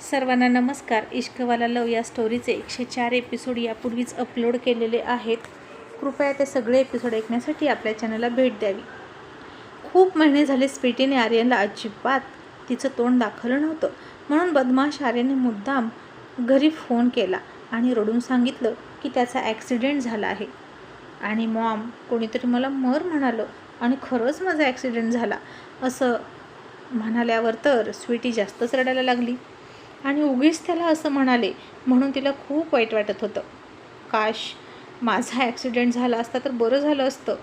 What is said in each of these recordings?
सर्वांना नमस्कार. इश्कवाला लव या स्टोरीचे एकशे चार एपिसोड यापूर्वीच अपलोड केलेले आहेत. कृपया ते सगळे एपिसोड ऐकण्यासाठी आपल्या चॅनलला भेट द्यावी. खूप महिने झाले स्वीटीने आर्यनला अजिबात तिचं तोंड दाखवलं नव्हतं. म्हणून बदमाश आर्यने मुद्दाम घरी फोन केला आणि रडून सांगितलं की त्याचा ॲक्सिडेंट झाला आहे. आणि मॉम कोणीतरी मला मर म्हणालं आणि खरंच माझा ॲक्सिडेंट झाला. असं म्हणाल्यावर तर स्वीटी जास्तच रडायला लागली. आणि उगीच त्याला असं म्हणाले म्हणून तिला खूप वाईट वाटत होतं. काश माझा ॲक्सिडेंट झाला असता तर बरं झालं असतं.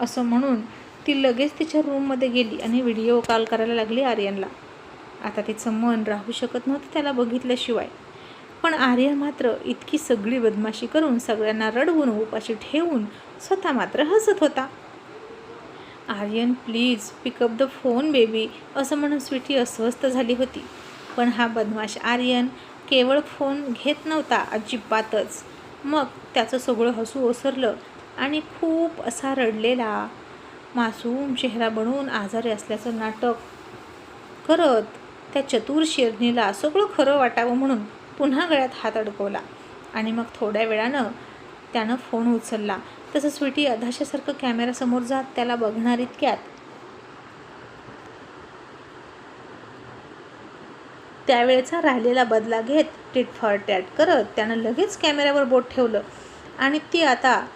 असं म्हणून ती लगेच तिच्या रूममध्ये गेली आणि व्हिडिओ कॉल करायला लागली आर्यनला. आता तिचं मन राहू शकत नव्हतं त्याला बघितल्याशिवाय. पण आर्यन मात्र इतकी सगळी बदमाशी करून सगळ्यांना रडवून उपाशी ठेवून स्वतः मात्र हसत होता. Aryan please pick up the phone baby असं म्हणून स्वीटी अस्वस्थ झाली होती. पण हा बदमाश आर्यन केवळ फोन घेत नव्हता अजिबातच. मग त्याचं सगळं हसू ओसरलं आणि खूप असा रडलेला मासूम चेहरा बनवून आजारी असल्याचं नाटक करत त्या चतुर शेरणीला सगळं खरं वाटावं म्हणून पुन्हा गळ्यात हात अडकवला. आणि मग थोड्या वेळानं त्यानं फोन उचलला. तसं स्वीटी अधाशासारखं कॅमेरासमोर जात त्याला बघणार इतक्यात त्यावेळेचा राहिलेला बदला घेत टिटफाट टॅट करत त्यानं लगेच कॅमेऱ्यावर बोट ठेवलं. आणि ती आता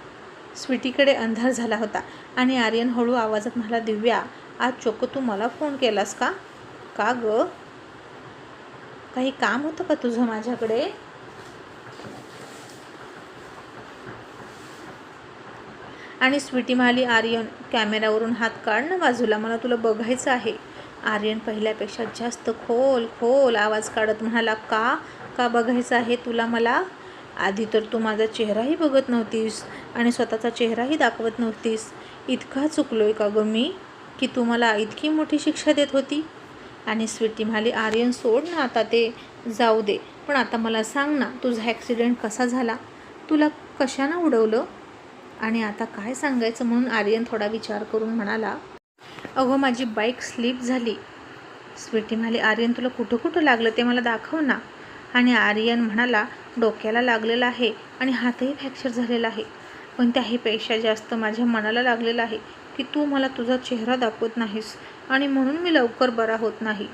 स्वीटीकडे अंधार झाला होता. आणि आर्यन हळू आवाजात म्हणाला दिव्या आज चोक तू मला फोन केलास का? का ग? काही काम होतं का तुझं माझ्याकडे? आणि स्वीटी म्हणाली आर्यन कॅमेऱ्यावरून हात काढ ना बाजूला मला तुला बघायचं आहे. आर्यन पहिल्यापेक्षा जास्त खोल खोल आवाज काढत म्हणाला का? का बघायचं आहे तुला मला? आधी तर तू माझा चेहराही बघत नव्हतीस आणि स्वतःचा चेहराही दाखवत नव्हतीस. इतका चुकलोय का गं मी? की तू मला इतकी मोठी शिक्षा देत होती? आणि स्वीटी म्हणाली आर्यन सोड ना आता ते. जाऊ दे. पण आता मला सांग ना तुझा ॲक्सिडेंट कसा झाला? तुला कशानं उडवलं? आणि आता काय सांगायचं म्हणून आर्यन थोडा विचार करून म्हणाला अगो माझी बाईक स्लिप झाली. स्वीटी म्हणाली आर्यन तुला कुठं कुठं लागलं ते मला दाखव ना. आणि आर्यन म्हणाला डोक्याला लागलेलं आहे आणि हातही फ्रॅक्चर झालेला आहे. पण त्याहीपेक्षा जास्त माझ्या मनाला लागलेलं आहे की तू मला तुझा चेहरा दाखवत नाहीस आणि म्हणून मी लवकर बरा होत नाही.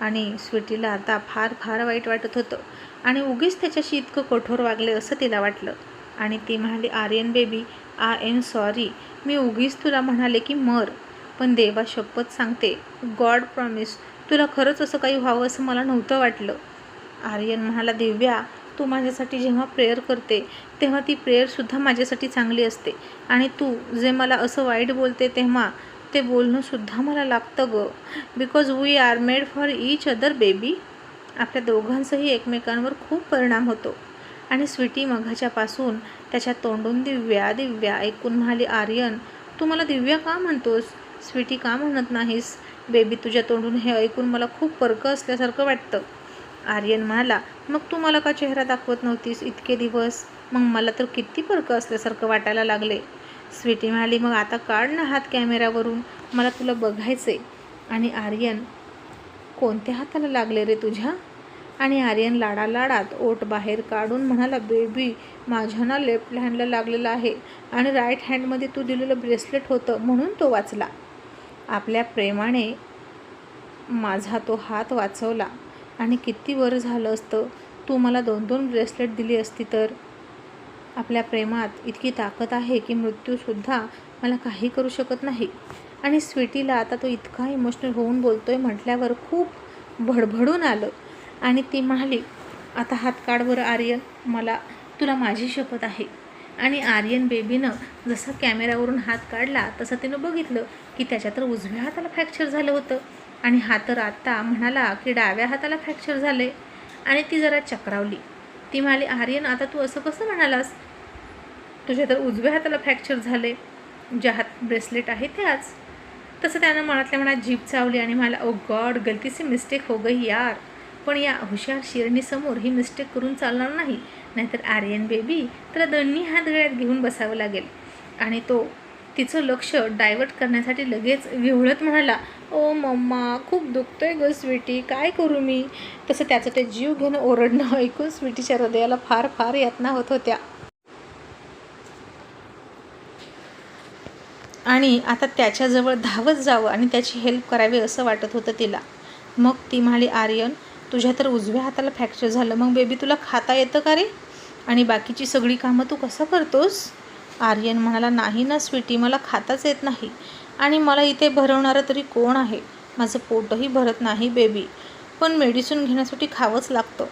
आणि स्वीटीला आता फार फार वाईट वाटत होतं. आणि उगीच त्याच्याशी इतकं कठोर वागले असं तिला वाटलं. आणि ती म्हणाली Aryan baby I am sorry. मी उगीच तुला म्हणाले की मर. पण देवा शपथ सांगते. God promise. तुला खरंच असं काही व्हावं असं मला नव्हतं वाटलं. आर्यन म्हणाला दिव्या तू माझ्यासाठी जेव्हा प्रेयर करते तेव्हा ती प्रेयरसुद्धा माझ्यासाठी चांगली असते. आणि तू जे मला असं वाईट बोलते तेव्हा ते बोलणंसुद्धा मला लागतं गं. Because we are made for each other baby आपल्या दोघांचाही एकमेकांवर खूप परिणाम होतो. आणि स्वीटी मघाच्यापासून त्याच्या तोंडून दिव्या दिव्या ऐकून म्हणाली आर्यन तू मला दिव्या का म्हणतोस? स्वीटी का म्हणत नाहीस? बेबी तुझ्या तोंडून हे ऐकून मला खूप परकं असल्यासारखं वाटतं. आर्यन म्हणाला मग तू मला का चेहरा दाखवत नव्हतीस इतके दिवस? मग मला तर किती परकं असल्यासारखं वाटायला लागले. स्वीटी म्हणाली मग आता काढ ना हात कॅमेऱ्यावरून मला तुला बघायचे आणि आर्यन कोणत्या हाताला लागले रे तुझ्या? आणि आर्यन लाडा लाडात ओठ बाहेर काढून म्हणाला बेबी माझ्या ना लेफ्ट हँडला लागलेला आहे आणि राईट हँडमध्ये तू दिलेलं ब्रेसलेट होतं म्हणून तो वाचला. आपल्या प्रेमाने माझा तो हात वाचवला. आणि किती बरं झालं असतं? तू मला दोन दोन ब्रेसलेट दिली असती तर? आपल्या प्रेमात इतकी ताकद आहे की मृत्यूसुद्धा मला काही करू शकत नाही. आणि स्वीटीला आता तो इतका इमोशनल होऊन बोलतो आहे म्हटल्यावर खूप भडभडून आलं. आणि ती म्हणाली आता हात काढ बरं आर्यन मला तुला माझी शपथ आहे. आणि आर्यन बेबीनं जसा कॅमेऱ्यावरून हात काढला तसं तिनं बघितलं की त्याच्या तर उजव्या हाताला फ्रॅक्चर झालं होतं. आणि हा तर आत्ता म्हणाला की डाव्या हाताला फ्रॅक्चर झाले आणि ती जरा चक्रावली. ती म्हणाली आर्यन आता तू असं कसं म्हणालास? तुझ्या तर उजव्या हाताला फ्रॅक्चर झाले ज्या हात ब्रेसलेट आहे त्याच. तसं त्यानं मनातल्या मनात जीप चावली आणि मला ओ गॉड गलतीची मिस्टेक हो गई यार. पण या हुशार शिरणीसमोर ही मिस्टेक करून चालणार नाही. नाहीतर आर्यन बेबी त्याला दोन्ही हात गळ्यात घेऊन बसावं लागेल. आणि तो तिचं लक्ष डायवर्ट करण्यासाठी लगेच विवळत म्हणाला ओ मम्मा खूप दुखतोय ग स्वीटी काय करू मी? तसं त्याचं ते जीव घेणं ओरडणं ऐकून स्वीटीच्या हृदयाला फार फार यातना होत होत्या. आणि आता त्याच्याजवळ धावत जावं आणि त्याची हेल्प करावी असं वाटत होतं तिला. मग ती म्हणाली आर्यन तुझ्या तर उजव्या हाताला फ्रॅक्चर झालं. मग बेबी तुला खाता येतं का रे? आणि बाकीची सगळी कामं तू कसं करतोस? आर्यन म्हणाला नाही ना स्वीटी मला खाताच येत नाही. आणि मला इथे भरवणारं तरी कोण आहे? माझं पोटही भरत नाही बेबी. पण मेडिसिन घेण्यासाठी खावंच लागतं.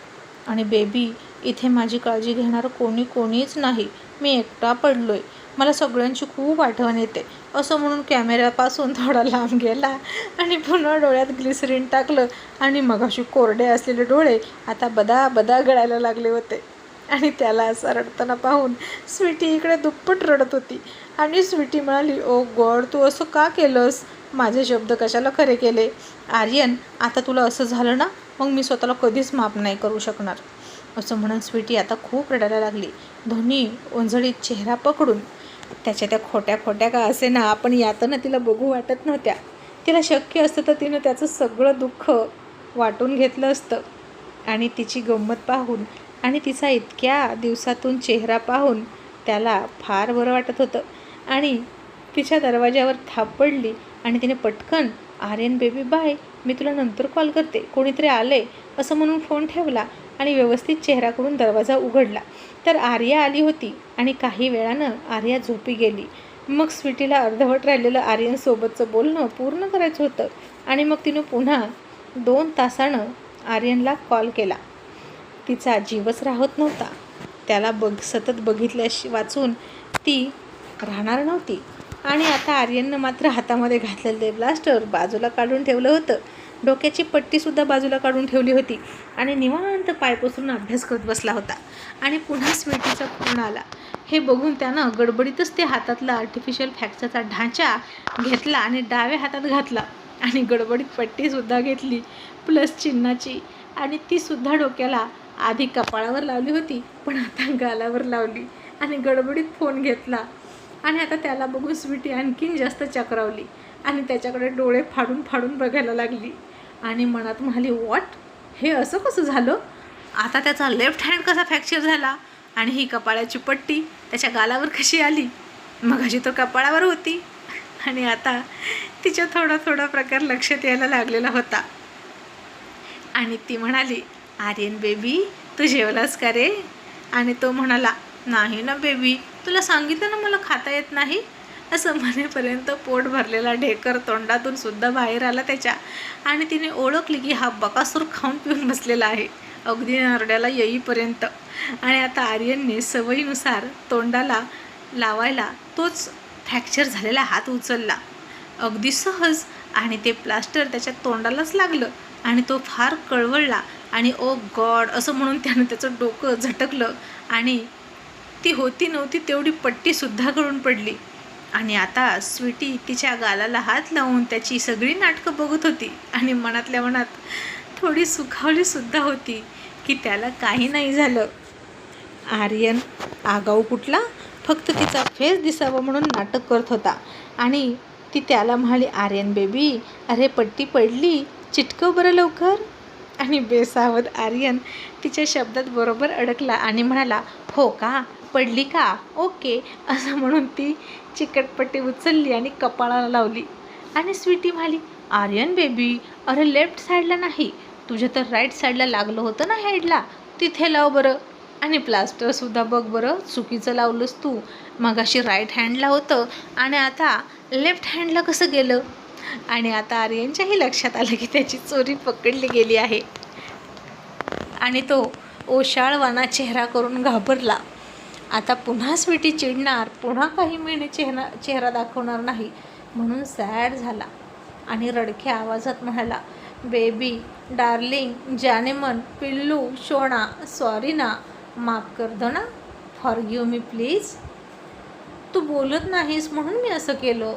आणि बेबी इथे माझी काळजी घेणारं कोणी कोणीच नाही. मी एकटा पडलो आहे मला सगळ्यांची खूप आठवण येते. असं म्हणून कॅमेऱ्यापासून थोडा लांब गेला आणि पुन्हा डोळ्यात ग्लिसरीन टाकलं आणि मगाशी कोरडे असलेले डोळे आता बदा बदा गळायला लागले होते. आणि त्याला असं रडताना पाहून स्वीटी इकडे दुप्पट रडत होती. आणि स्वीटी म्हणाली ओ गॉड तू असं का केलंस? माझे शब्द कशाला खरे केले? आर्यन आता तुला असं झालं ना? मग मी स्वतःला कधीच माफ नाही करू शकणार. असं म्हणून स्वीटी आता खूप रडायला लागली. धोनी ओंजळीत चेहरा पकडून त्याच्या त्या खोट्या खोट्या का असे ना आपण यातना तिला बघू वाटत नव्हत्या. तिला शक्य असतं तर तिनं त्याचं सगळं दुःख वाटून घेतलं असतं. आणि तिची गंमत पाहून आणि तिचा इतक्या दिवसातून चेहरा पाहून त्याला फार बरं वाटत होतं. आणि तिच्या दरवाज्यावर थाप पडली आणि तिने पटकन आर्यन बेबी बाय. मी तुला नंतर कॉल करते. कोणीतरी आले असं म्हणून फोन ठेवला आणि व्यवस्थित चेहरा करून दरवाजा उघडला. तर आर्या आली होती आणि काही वेळानं आर्या झोपी गेली. मग स्वीटीला अर्धवट राहिलेलं आर्यनसोबतचं बोलणं पूर्ण करायचं होतं आणि मग तिनं पुन्हा दोन तासानं आर्यनला कॉल केला. तिचा जीवच राहत नव्हता. त्याला बघ सतत बघितल्याशी वाचून ती राहणार नव्हती. आणि आता आर्यननं मात्र हातामध्ये घातलेलं ब्लास्टर बाजूला काढून ठेवलं होतं. डोक्याची पट्टीसुद्धा बाजूला काढून ठेवली होती आणि निवांत पाय पसरून अभ्यास करत बसला होता. आणि पुन्हा स्वीटीचा फोन आला. हे बघून त्यानं गडबडीतच ते हातातला आर्टिफिशियल फ्रॅक्चरचा ढांचा घेतला आणि डाव्या हातात घातला. आणि गडबडीत पट्टीसुद्धा घेतली प्लस चिन्हाची. आणि तीसुद्धा डोक्याला आधी कपाळावर लावली होती पण आता गालावर लावली आणि गडबडीत फोन घेतला. आणि आता त्याला बघून स्वीटी आणखीन जास्त चक्रावली आणि त्याच्याकडे डोळे फाडून फाडून बघायला लागली. आणि मनात म्हणाली वॉट हे असं कसं झालं? आता त्याचा लेफ्ट हँड कसा फ्रॅक्चर झाला? आणि ही कपाळाची पट्टी त्याच्या गालावर कशी आली? मग अशी तो कपाळावर होती. आणि आता तिच्या थोडा थोडा प्रकार लक्षात यायला लागलेला होता. आणि ती म्हणाली आर्यन बेबी तू जेवलास का रे? आणि तो म्हणाला नाही ना बेबी तुला सांगितलं ना मला खाता येत नाही? असं म्हणेपर्यंत पोट भरलेला ढेकर तोंडातून सुद्धा बाहेर आला त्याच्या. आणि तिने ओळखली की हा बकासूर खाऊन पिऊन बसलेला आहे. अगदी नरड्याला येईपर्यंत. आणि आता आर्यनने सवयीनुसार तोंडाला लावायला तोच फ्रॅक्चर झालेला हात उचलला. अगदी सहज आणि ते प्लास्टर त्याच्या तोंडालाच लागलं आणि तो फार कळवळला आणि ओ गॉड असं म्हणून त्यानं त्याचं डोकं झटकलं आणि ती होती नव्हती तेवढी पट्टीसुद्धा गळून पडली. आणि आता स्वीटी तिच्या गालाला हात लावून त्याची सगळी नाटकं बघत होती आणि मनातल्या मनात थोडी सुखावलीसुद्धा होती की त्याला काही नाही झालं. आर्यन आगाऊ कुठला फक्त तिचा फेस दिसावा म्हणून नाटक करत होता. आणि ती त्याला म्हणाली आर्यन बेबी अरे पट्टी पडली चिटकव बरं लवकर. आणि बेसावत आर्यन तिच्या शब्दात बरोबर अडकला आणि म्हणाला हो का? पडली का? ओके. असं म्हणून ती चिकटपट्टी उचलली आणि कपाळाला लावली. आणि स्वीटी म्हणाली आर्यन बेबी अरे लेफ्ट साईडला नाही. तुझ्या तर राईट साईडला लागलं होतं ना हेडला. तिथे लाव बरं. आणि प्लास्टरसुद्धा बघ बरं चुकीचं लावलंस तू. मगाशी राईट हँडला होतं. आणि आता लेफ्ट हँडला कसं गेलं? आणि आता आर्यनच्याही लक्षात आलं की त्याची चोरी पकडली गेली आहे. आणि तो ओशाळवाना चेहरा करून घाबरला. आता पुन्हा स्वीटी चिडणार पुन्हा काही महिने चेहरा चेहरा दाखवणार नाही म्हणून सॅड झाला. आणि रडक्या आवाजात म्हणाला बेबी डार्लिंग जानेमन पिल्लू शोणा सॉरी ना माफ कर दो ना फॉर गिव मी प्लीज. तू बोलत नाहीस म्हणून मी असं केलं.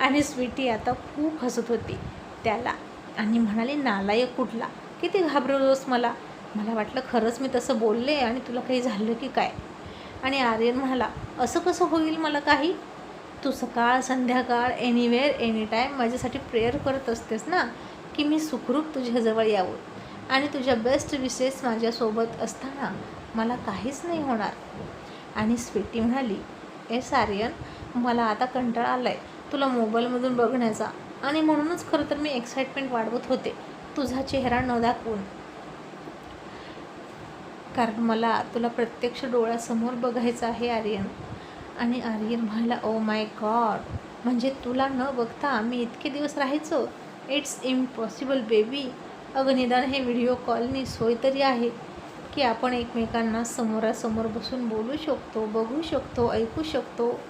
आणि स्वीटी आता खूप हसत होती त्याला. आणि म्हणाली नालायक कुठला? किती घाबरलोस मला. मला वाटलं खरंच मी तसं बोलले आणि तुला काही झालं की काय? आणि आर्यन म्हणाला असं कसं होईल मला काही? तू सकाळ संध्याकाळ एनिवेअर एनी टाईम माझ्यासाठी प्रेयर करत असतेस ना की मी सुखरूप तुझ्याजवळ यावं आणि तुझ्या बेस्ट विशेस माझ्यासोबत असताना मला काहीच नाही होणार. आणि स्वीटी म्हणाली एस आर्यन मला आता कंटाळा आला आहे तुला मोबाईलमधून बघण्याचा. आणि म्हणूनच खरं तर मी एक्साइटमेंट वाढवत होते. तुझा चेहरा न दाखवून कारण मला तुला प्रत्यक्ष डोळ्यासमोर बघायचं आहे आर्यन. आणि आर्यन म्हणाला ओ माय गॉड म्हणजे तुला न बघता मी इतके दिवस राहायचो? इट्स इम्पॉसिबल बेबी अगं निदान हे व्हिडिओ कॉलनी सोय तरी आहे की आपण एकमेकांना समोरासमोर बसून बोलू शकतो बघू शकतो ऐकू शकतो.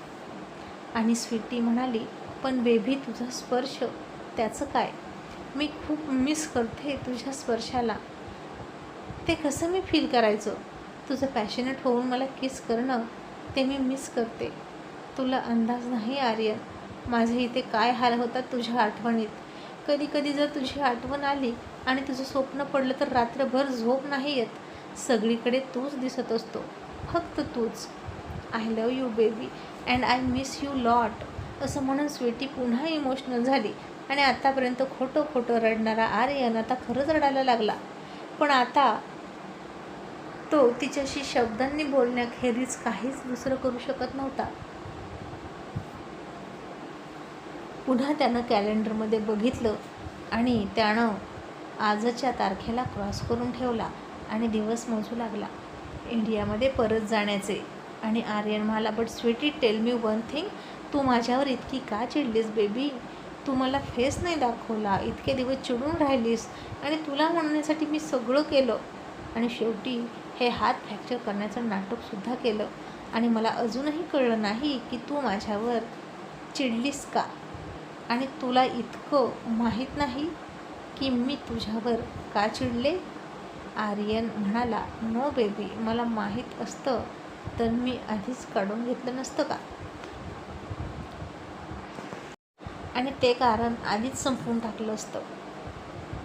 आणि स्वीटी म्हणाली पण बेबी तुझा स्पर्श त्याचं काय? मी खूप मिस करते तुझ्या स्पर्शाला. ते कसं मी फील करायचं? तुझं पॅशनेट होऊन मला किस करणं ते मी मिस करते. तुला अंदाज नाही आर्यन. माझे इथे काय हाल होतात तुझ्या आठवणीत? कधी कधी जर तुझी आठवण आली आणि तुझं स्वप्न पडलं तर रात्रभर झोप नाही येत. सगळीकडे तूच दिसत असतो. फक्त तूच. I love you baby and I miss you lot असं म्हणून स्वीटी पुन्हा इमोशनल झाली. आणि आत्तापर्यंत खोटं खोटं रडणारा आर्यन आता खरंच रडायला लागला. पण आता तो तिच्याशी शब्दांनी बोलण्याखेरीज काहीच दुसरं करू शकत नव्हता. पुन्हा त्यानं कॅलेंडरमध्ये बघितलं आणि त्यानं आजच्या तारखेला क्रॉस करून ठेवला आणि दिवस मोजू लागला. इंडियामध्ये परत जाण्याचे आणि आर्यन म्हणाला but Sweety tell me one thing तू माझ्यावर इतकी का चिडलीस बेबी तू मला फेस नाही दाखवला. इतके दिवस चिडून राहिलीस. आणि तुला म्हणण्यासाठी मी सगळं केलं. आणि शेवटी हे हात फ्रॅक्चर करण्याचं नाटकसुद्धा केलं. आणि मला अजूनही कळलं नाही की तू माझ्यावर चिडलीस का? आणि तुला इतकं माहीत नाही की मी तुझ्यावर का चिडले? आर्यन म्हणाला नो बेबी मला माहीत असतं. तर मी आधीच काढून घेतलं नसतं का? आणि ते कारण आधीच संपवून टाकलं असतं.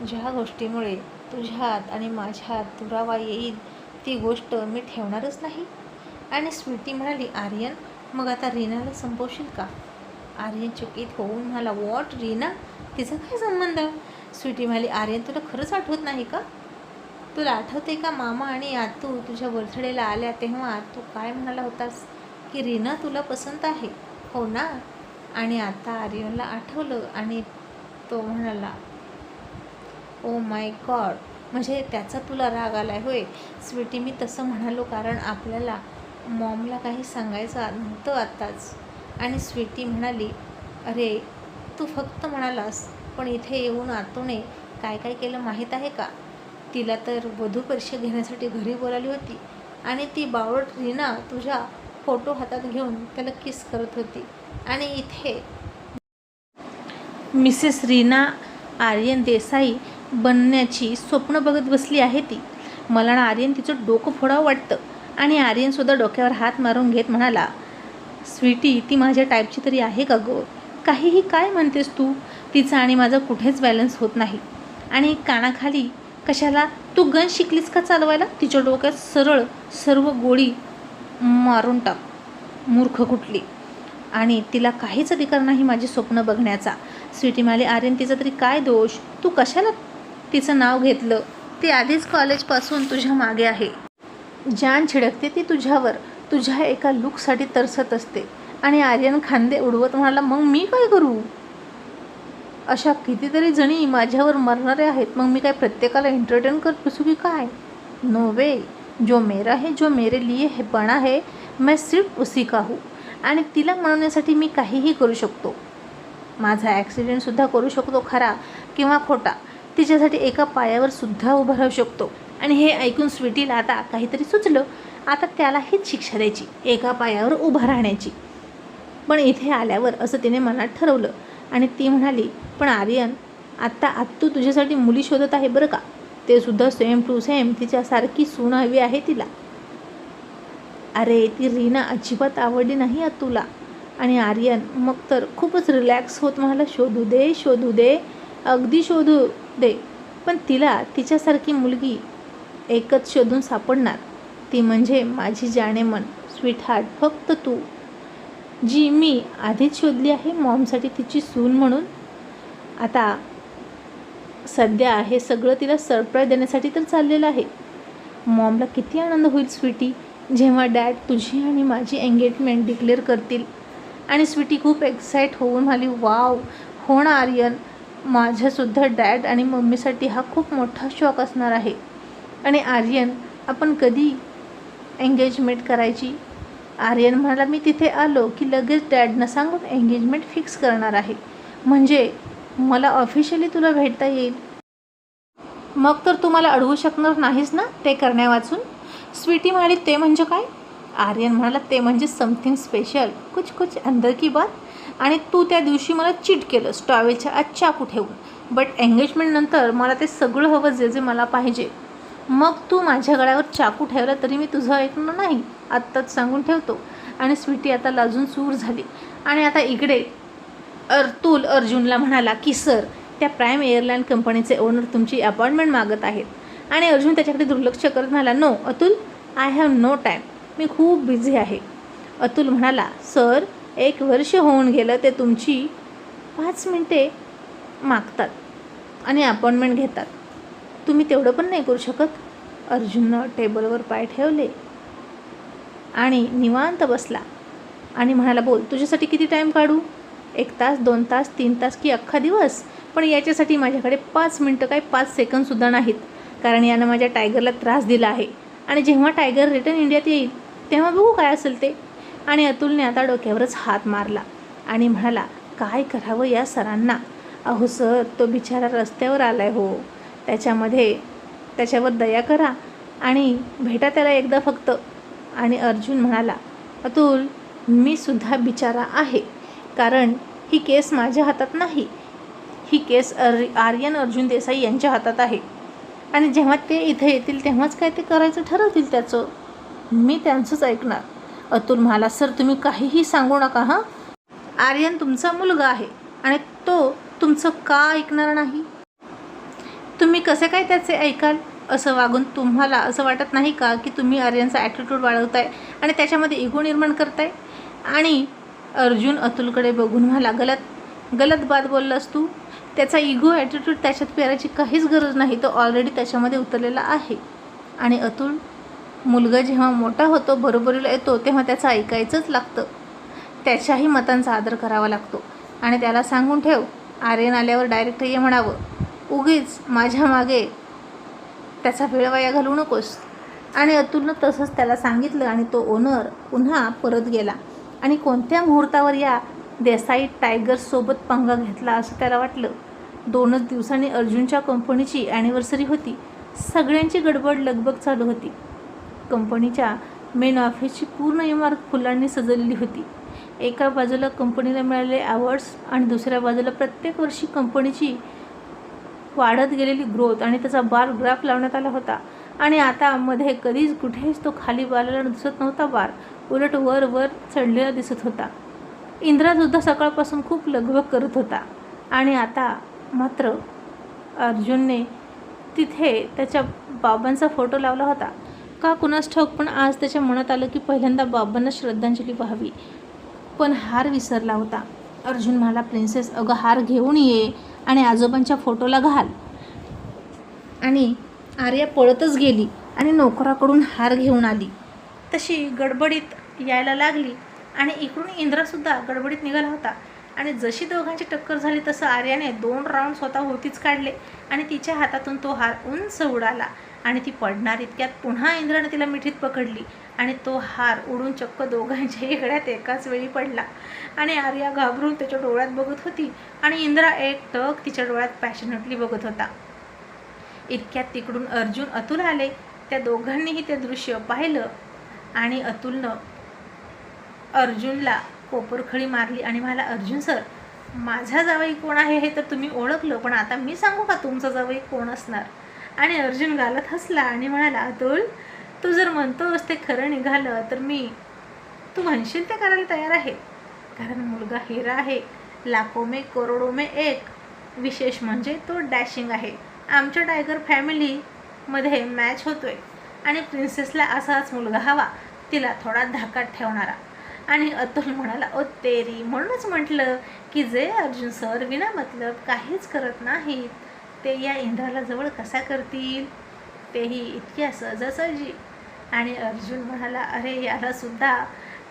ज्या गोष्टीमुळे तुझ्यात आणि माझ्यात दुरावा येईल ती गोष्ट मी ठेवणारच नाही. आणि स्वीटी म्हणाली आर्यन मग आता रीनाला संपवशील का? आर्यन चकित होऊन म्हणाला वॉट रीना? तिचा काय संबंध? स्वीटी म्हणाली आर्यन तुला खरंच आठवत नाही का? तुला आठवते का मामा आणि आतू तुझ्या बर्थडेला आल्या तेव्हा तू काय म्हणाला होतास? की रीना तुला पसंत आहे. हो ना. आणि आता आर्यनला आठवलं आणि तो म्हणाला ओ माय गॉड म्हणजे त्याचा तुला राग आलाय होय? स्वीटी मी तसं म्हणालो कारण आपल्याला मॉमला काही सांगायचं नव्हतं आत्ताच आणि स्वीटी म्हणाली अरे तू फक्त म्हणालास पण इथे येऊन आतूने काय काय केलं माहीत आहे का? तिला तर वधू परीक्षा घेण्यासाठी घरी बोलावली होती आणि ती बावळट रीना तुझ्या फोटो हातात घेऊन त्याला किस करत होती. आणि इथे मिसेस रीना आर्यन देसाई बनण्याची स्वप्न बघत बसली आहे ती. मला ना आर्यन तिचं डोकं फोडावं वाटतं आणि आर्यनसुद्धा डोक्यावर हात मारून घेत म्हणाला स्वीटी ती माझ्या टाईपची तरी आहे का गं? काहीही काय म्हणतेस तू? तिचा आणि माझा कुठेच बॅलन्स होत नाही. आणि कानाखाली कशाला? तू गन शिकलीस का चालवायला? तिच्या डोक्यात सरळ सर्व गोळी मारून टाक. मूर्ख कुठली? आणि तिला काहीच अधिकार नाही माझी स्वप्न बघण्याचा. स्वीटी म्हणाली आर्यन तिचा तरी काय दोष? तू कशाला तिचं नाव घेतलं? ती आधीच कॉलेजपासून तुझ्या मागे आहे. जान छिडकते ती तुझ्यावर. तुझ्या एका लुकसाठी तरसत असते. आणि आर्यन खांदे उडवत म्हणाला मग मी काय करू? अशा कितीतरी जणी माझ्यावर मरणारे आहेत. मग मी काय प्रत्येकाला एंटरटेन करत बसू की काय? नो वे जो मेरा है जो मेरे लिए है बना है मैं सिर्फ उसी का हूँ. आणि तिला म्हणण्यासाठी मी काहीही करू शकतो. माझा ॲक्सिडेंटसुद्धा करू शकतो खरा किंवा खोटा. तिच्यासाठी एका पायावर सुद्धा उभं राहू शकतो. आणि हे ऐकून स्वीटीला आता काहीतरी सुचलं. आता त्याला हीच शिक्षा द्यायची. एका पायावर उभं राहण्याची. पण इथे आल्यावर असं तिने मनात ठरवलं. आणि ती म्हणाली पण आर्यन आत्ता आत्तू तुझ्यासाठी मुली शोधत आहे बरं का? ते सुद्धा सेम टू सेम तिच्यासारखी सून हवी आहे तिला. अरे ती रीना अजिबात आवडली नाही तुला. आणि आर्यन मग तर खूपच रिलॅक्स होत मला शोधू दे शोधू दे अगदी शोधू दे. पण तिला तिच्यासारखी मुलगी एकच शोधून सापडणार. ती म्हणजे माझी जाणे मन स्वीट हार्ट फक्त तू. जी मी आधीच शोधली आहे मॉमसाठी तिची सून म्हणून. आता सध्या हे सगळं तिला सरप्राईज देण्यासाठी तर चाललेलं आहे. मॉमला किती आनंद होईल स्वीटी जेव्हा डॅड तुझी आणि माझी एंगेजमेंट डिक्लेअर करतील. आणि स्वीटी खूप एक्साईट होऊन म्हणाली वाव हो ना आर्यन. माझ्यासुद्धा डॅड आणि मम्मीसाठी हा खूप मोठा शॉक असणार आहे. आणि आर्यन आपण कधी एंगेजमेंट करायची? आर्यन म्हणाला मी तिथे आलो की लगेच डॅडनं सांगून एंगेजमेंट फिक्स करणार आहे. म्हणजे मला ऑफिशियली तुला भेटता येईल. मग तर तू मला अडवू शकणार नाहीस ना ते करण्या वाचून? स्वीटी म्हणाली ते म्हणजे काय? आर्यन म्हणाला ते म्हणजे समथिंग स्पेशल कुछ कुछ अंदर की बात. आणि तू त्या दिवशी मला चीट केलंस टॉवेलच्या आज चाकू ठेवून बट एंगेजमेंटनंतर मला ते सगळं हवं जे जे मला पाहिजे. मग तू माझ्या गळ्यावर चाकू ठेवला तरी मी तुझं ऐकणार नाही आत्ताच सांगून ठेवतो. आणि स्वीटी आता लाजून सूर झाली. आणि आता इकडे अर्तुल अर्जुनला म्हणाला की सर त्या प्राईम एअरलाईन कंपनीचे ओनर तुमची अपॉइंटमेंट मागत आहेत. आणि अर्जुन त्याच्याकडे दुर्लक्ष करत म्हणाला no Atul I have no time मी खूप बिझी आहे. अतुल म्हणाला सर एक वर्ष होऊन गेलं ते तुमची पाच मिनटे मागतात आणि अपॉइंटमेंट घेतात. तुम्ही तेवढं पण नाही करू शकत. अर्जुननं टेबलवर पाय ठेवले आणि निवांत बसला आणि म्हणाला बोल तुझ्यासाठी किती टाईम काढू? एक तास दोन तास तीन तास की अख्खा दिवस? पण याच्यासाठी माझ्याकडे पाच मिनटं काय पाच सेकंदसुद्धा नाहीत. कारण यानं माझ्या टायगरला त्रास दिला आहे. आणि जेव्हा टायगर रिटर्न इंडियात येईल तेव्हा बघू काय असेल ते. आणि अतुलने आता डोक्यावरच हात मारला आणि म्हणाला काय करावं या सरांना? अहो सर तो बिचारा रस्त्यावर आलाय हो. त्याच्यामध्ये त्याच्यावर दया करा आणि भेटा त्याला एकदा फक्त. आणि अर्जुन म्हणाला अतुल मी सुद्धा बिचारा आहे. कारण ही केस माझ्या हातात नाही. ही केस अर आर्यन अर्जुन देसाई यांच्या हातात आहे. आणि जेव्हा ते इथे येतील तेव्हाच काय ते करायचं ठरवतील त्याचं? मी त्यांचंच ऐकणार. अतुल म्हणाला सर तुम्ही काहीही सांगू नका हां? आर्यन तुमचा मुलगा आहे आणि तो तुमचं का ऐकणार नाही? तुम्ही कसे काय त्याचे ऐकाल? असं वागून तुम्हाला असं वाटत नाही का की तुम्ही आर्यनचा ॲटिट्यूड वाढवताय आणि त्याच्यामध्ये इगो निर्माण करताय? आणि अर्जुन अतुलकडे बघून म्हणाला गलत गलत बात बोललास तू. त्याचा इगो ॲटिट्यूड त्याच्यात पेरायची काहीच गरज नाही तो ऑलरेडी त्याच्यामध्ये उतरलेला आहे. आणि अतुल मुलगा जेव्हा मोठा होतो बरोबरीला येतो तेव्हा त्याचं ऐकायचंच लागतं. त्याच्याही मतांचा आदर करावा लागतो. आणि त्याला सांगून ठेव आर्यन आल्यावर डायरेक्ट ये म्हणावं उगीच माझ्या मागे त्याचा वेळ वाया घालवू नकोस. आणि अतुलनं तसंच त्याला सांगितलं आणि तो ओनर पुन्हा परत गेला. आणि कोणत्या मुहूर्तावर या देसाई टायगर्ससोबत पंगा घेतला असं त्याला वाटलं? दोनच दिवसांनी अर्जुनच्या कंपनीची ॲनिव्हर्सरी होती. सगळ्यांची गडबड लगबग चालू होती. कंपनीच्या मेन ऑफिसची पूर्ण इमारत फुलांनी सजवलेली होती. एका बाजूला कंपनीला मिळालेले अवॉर्ड्स आणि दुसऱ्या बाजूला प्रत्येक वर्षी कंपनीची वाढत गेलेली ग्रोथ आणि त्याचा बार ग्राफ लावण्यात आला होता. आणि आता मध्ये कधीच कुठेच तो खाली बालाला दिसत नव्हता बार. उलट वर वर चढलेला दिसत होता. इंद्रासुद्धा सकाळपासून खूप लगबग करत होता. आणि आता मात्र अर्जुनने तिथे त्याच्या बाबांचा फोटो लावला होता. का कुणास ठाऊक पण आज त्याच्या मनात आलं की पहिल्यांदा बाबांना श्रद्धांजली व्हावी. पण हार विसरला होता. अर्जुन म्हणाला प्रिन्सेस अगं हार घेऊन ये आणि आजोबांच्या फोटोला घाल. आणि आर्या पळतच गेली आणि नोकराकडून हार घेऊन आली. तशी गडबडीत यायला लागली आणि इकडून इंद्रासुद्धा गडबडीत निघाला होता. आणि जशी दोघांची टक्कर झाली तसं आर्याने दोन राऊंड स्वतः होतीच काढले आणि तिच्या हातातून तो हार उंच उडाला आणि ती पडणार इतक्यात पुन्हा इंद्राने तिला मिठीत पकडली आणि तो हार उडून चक्क दोघांच्या इकड्यात एकाच वेळी पडला. आणि आर्या घाबरून त्याच्या डोळ्यात बघत होती आणि इंद्रा एकटक तिच्या डोळ्यात पॅशनेटली बघत होता. इतक्यात तिकडून अर्जुन अतुल आले. त्या दोघांनीही ते दृश्य पाहिलं आणि अतुलनं अर्जुनला कोपरखळी मारली आणि मला अर्जुन सर माझा जावई कोण आहे हे तर तुम्ही ओळखलं पण आता मी सांगू का तुमचा जावई कोण असणार? आणि अर्जुन गालत हसला आणि म्हणाला अतुल तू जर म्हणतोस ते खरं निघालं तर मी तू म्हणशील ते करायला तयार आहे? कारण मुलगा हिरा आहे लाखो मे करोडो मे एक विशेष म्हणजे तो डॅशिंग आहे. आमच्या टायगर फॅमिलीमध्ये मॅच होतोय आणि प्रिन्सेसला असाच मुलगा हवा तिला थोडा धाकात ठेवणारा. आणि अतुल म्हणाला ओ तेरी म्हणूनच म्हटलं की जे अर्जुन सर विना मतलब काहीच करत नाहीत. ते या इंद्राला जवळ कसा करतील? तेही इतक्या सहजासहजी. आणि अर्जुन म्हणाला अरे याला सुद्धा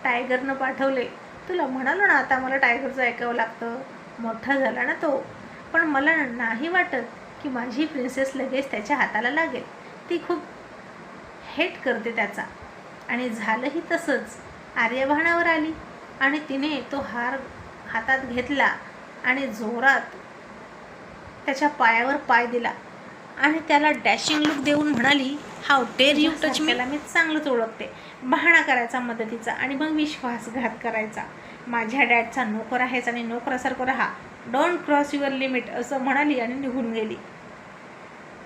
टायगरनं पाठवले. तुला म्हणालो ना आता मला टायगरचं ऐकावं लागतं. मोठा झाला ना तो. पण मला नाही वाटत की माझी प्रिन्सेस लगेच त्याच्या हाताला लागेल. ती खूप हेट करते त्याचा. आणि झालंही तसंच. आर्यभानावर आली आणि तिने तो हार हातात घेतला आणि जोरात त्याच्या पायावर पाय दिला आणि त्याला डॅशिंग लुक देऊन म्हणाली हाव डेर यू टच मेला मी चांगलंच ओळखते. बहाणा करायचा मदतीचा आणि मग विश्वासघात करायचा. माझ्या डॅडचा नोकर आहेच आणि नोकरासारखं राहा. डोंट क्रॉस युअर लिमिट असं म्हणाली आणि निघून गेली.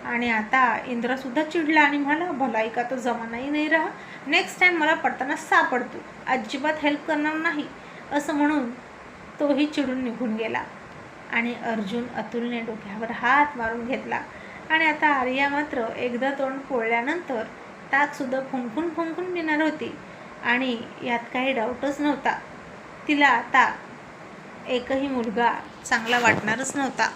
आणि आता इंद्रसुद्धा चिडला आणि म्हणाला भलाई का तो जमानाही नाही राहा. नेक्स्ट टाईम मला पडताना सापडतो अजिबात हेल्प करणार नाही. असं म्हणून तोही चिडून निघून गेला. आणि अर्जुन अतुलने डोक्यावर हात मारून घेतला. आणि आता आर्या मात्र एकदा तोंड पोळल्यानंतर ताकसुद्धा फुंकून फुंकून पिणार होती. आणि यात काही डाऊटच नव्हता. तिला आता एकही मुलगा चांगला वाटणारच नव्हता.